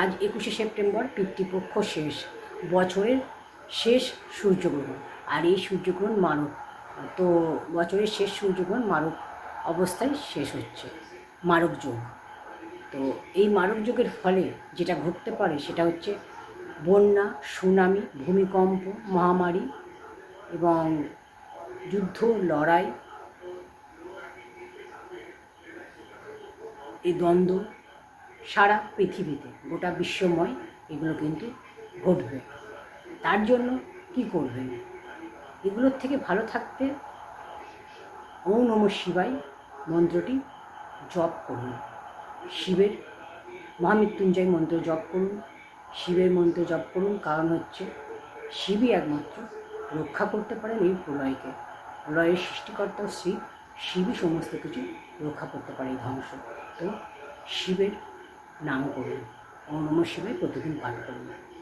আজ একুশে সেপ্টেম্বর পিতৃপক্ষ শেষ, বছরের শেষ সূর্যগ্রহণ। আর এই সূর্যগ্রহণ মানব। তো বছরের শেষ সূর্যগ্রহণ মানব অবস্থায় শেষ হচ্ছে। মারক যোগ। তো এই মারক যোগের ফলে যেটা ঘটতে পারে সেটা হচ্ছে বন্যা, সুনামি, ভূমিকম্প, মহামারী এবং যুদ্ধ, লড়াই, এই দ্বন্দ্ব সারা পৃথিবীতে, গোটা বিশ্বময় এগুলো কিন্তু ঘটবে। তার জন্য কি করবেন এগুলোর থেকে ভালো থাকতে ওম নম শিবাই মন্ত্রটি জপ করুন। শিবের মহামৃত্যুঞ্জয় মন্ত্র জপ করুন। শিবের মন্ত্র জপ করুন, কারণ হচ্ছে শিবই একমাত্র রক্ষা করতে পারেন এই প্রলয়কে। প্রলয়ের সৃষ্টিকর্তা শিব শিবই সমস্ত কিছু রক্ষা করতে পারে এই ধ্বংস। তো শিবের নাম করুন। ওম নম প্রতিদিন পাঠ করুন।